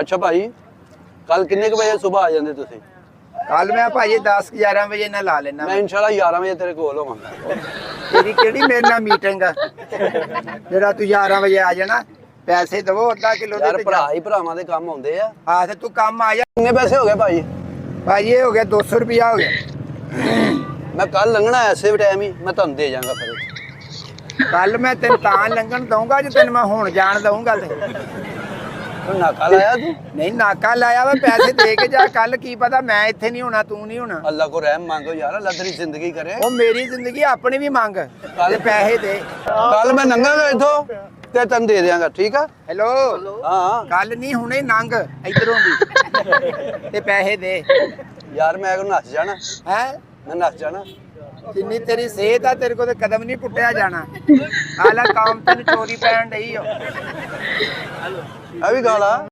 ਅੱਛਾ ਭਾਈ ਕੱਲ ਕਿੰਨੇ ਕੁ ਵਜੇ ਸਵੇਰ ਆ ਜਾਂਦੇ ਤੁਸੀਂ? ਕੱਲ ਮੈਂ ਭਾਜੀ 10 11 ਵਜੇ ਨਾਲ ਲਾ ਲੈਣਾ ਮੈਂ ਇਨਸ਼ਾਅੱਲਾ 11 ਵਜੇ ਤੇਰੇ ਕੋਲ ਹੋਵਾਂਗਾ। ਤੇਰੀ ਕਿਹੜੀ ਮੇਰੇ ਨਾਲ ਮੀਟਿੰਗ ਆ? ਜਿਹੜਾ ਤੂੰ 11 ਵਜੇ ਆ ਜਾਣਾ ਪੈਸੇ ਦਵੋ ਅੱਧਾ ਕਿਲੋ ਦੇ ਯਾਰ ਭਰਾ ਹੀ ਭਰਾਵਾਂ ਦੇ ਕੰਮ ਆਉਂਦੇ ਆ। ਆ ਤੇ ਤੂੰ ਕੰਮ ਆ ਜਾ। ਕਿੰਨੇ ਪੈਸੇ ਹੋ ਗਏ ਭਾਈ? ਭਾਜੀ ਇਹ ਹੋ ਗਿਆ 200 ਰੁਪਿਆ ਹੋ ਗਿਆ। ਮੈਂ ਕੱਲ ਲੰਘਣਾ ਐਸੇ ਵੀ ਟਾਈਮ ਹੀ ਮੈਂ ਤੁਹਾਨੂੰ ਦੇ ਜਾਵਾਂਗਾ ਫਿਰ। ਕੱਲ ਮੈਂ ਤੈਨੂੰ ਤਾਂ ਲੰਘਣ ਦਊਂਗਾ ਜੇ ਤੈਨੂੰ ਮੈਂ ਹੁਣ ਜਾਣ ਦਊਂਗਾ ਤੂੰ। ਨਾਕਾ ਲਾਇਆ ਤੂੰ? ਨਹੀਂ ਨਾਕਾ ਲਾਇਆ ਵਾ ਪੈਸੇ ਦੇ ਕੇ ਜਾ ਕੱਲ ਕੀ ਪਤਾ ਮੈਂ ਇੱਥੇ ਨਹੀਂ ਹੋਣਾ ਤੂੰ ਨਹੀਂ ਹੋਣਾ। ਅੱਲਾ ਕੋ ਰਹਿਮ ਮੰਗੋ ਯਾਰ ਅੱਲਾ ਤੇਰੀ ਜ਼ਿੰਦਗੀ ਕਰੇ। ਉਹ ਮੇਰੀ ਜ਼ਿੰਦਗੀ ਆਪਣੀ ਵੀ ਮੰਗ। ਤੇ ਪੈਸੇ ਦੇ। ਕੱਲ ਮੈਂ ਲੰਘਾਂਗਾ ਇੱਥੋਂ ਤੇ ਤੈਨੂੰ ਦੇ ਦਿਆਂਗਾ ਠੀਕ ਆ? ਹੈਲੋ? ਹਾਂ। ਕੱਲ ਨਹੀਂ ਹੁਣੇ ਨੰਗ ਇਧਰੋਂ ਦੀ। ਤੇ ਪੈਸੇ ਦੇ। ਯਾਰ ਮੈਂ ਕੋ ਨੱਸ ਜਾਣਾ ਹੈ? ਮੈਂ ਨੱਸ ਜਾਣਾ। ਜਿੰਨੀ ਤੇਰੀ ਸਿਹਤ ਆ, ਤੇਰੇ ਕੋਲ ਤੇ ਕਦਮ ਨਹੀਂ ਪੁੱਟਿਆ ਜਾਣਾ। ਹਾਲਾ ਕੰਮ ਤੈਨੂੰ ਚੋਰੀ ਪੈਣ ਡਈ ਓ। ਆ ਗਾਲਾ।